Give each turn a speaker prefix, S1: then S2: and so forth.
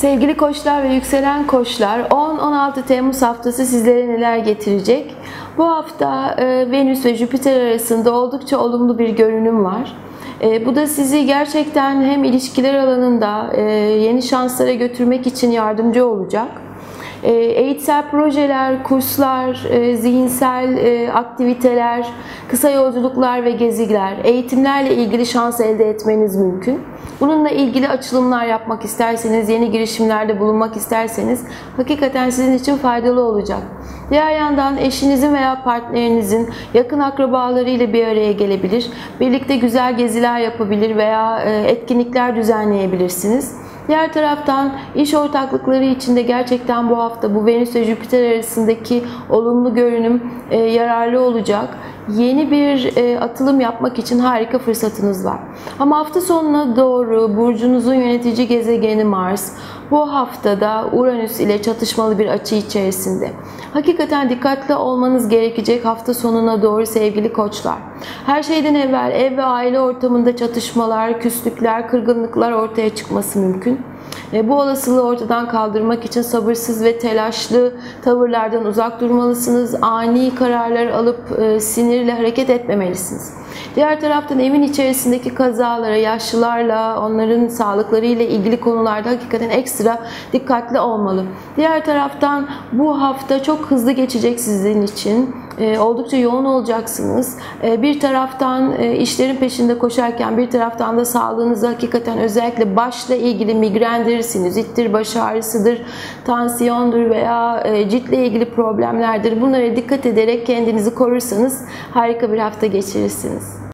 S1: Sevgili koçlar ve yükselen koçlar 10-16 Temmuz haftası sizlere neler getirecek? Bu hafta e, Venüs ve Jüpiter arasında oldukça olumlu bir görünüm var. E, bu da sizi gerçekten hem ilişkiler alanında e, yeni şanslara götürmek için yardımcı olacak. E, eğitsel projeler, kurslar, e, zihinsel e, aktiviteler, kısa yolculuklar ve geziler, eğitimlerle ilgili şans elde etmeniz mümkün. Bununla ilgili açılımlar yapmak isterseniz, yeni girişimlerde bulunmak isterseniz hakikaten sizin için faydalı olacak. Diğer yandan eşinizin veya partnerinizin yakın akrabalarıyla bir araya gelebilir. Birlikte güzel geziler yapabilir veya etkinlikler düzenleyebilirsiniz. Diğer taraftan iş ortaklıkları içinde gerçekten bu hafta bu Venüs ve Jüpiter arasındaki olumlu görünüm e, yararlı olacak. Yeni bir e, atılım yapmak için harika fırsatınız var. Ama hafta sonuna doğru burcunuzun yönetici gezegeni Mars bu haftada Uranüs ile çatışmalı bir açı içerisinde. Hakikaten dikkatli olmanız gerekecek hafta sonuna doğru sevgili koçlar. Her şeyden evvel ev ve aile ortamında çatışmalar, küslükler, kırgınlıklar ortaya çıkması mümkün. E, bu olasılığı ortadan kaldırmak için sabırsız ve telaşlı tavırlardan uzak durmalısınız. Ani kararlar alıp e, sinirle hareket etmemelisiniz. Diğer taraftan evin içerisindeki kazalara, yaşlılarla, onların sağlıklarıyla ilgili konularda hakikaten ekstra dikkatli olmalı. Diğer taraftan bu hafta çok hızlı geçecek sizin için. E, oldukça yoğun olacaksınız. E, bir taraftan e, işlerin peşinde koşarken bir taraftan da sağlığınızı hakikaten özellikle başla ilgili migrendir, sinüzittir, baş ağrısıdır, tansiyondur veya e, ciltle ilgili problemlerdir. Bunlara dikkat ederek kendinizi korursanız harika bir hafta geçirirsiniz.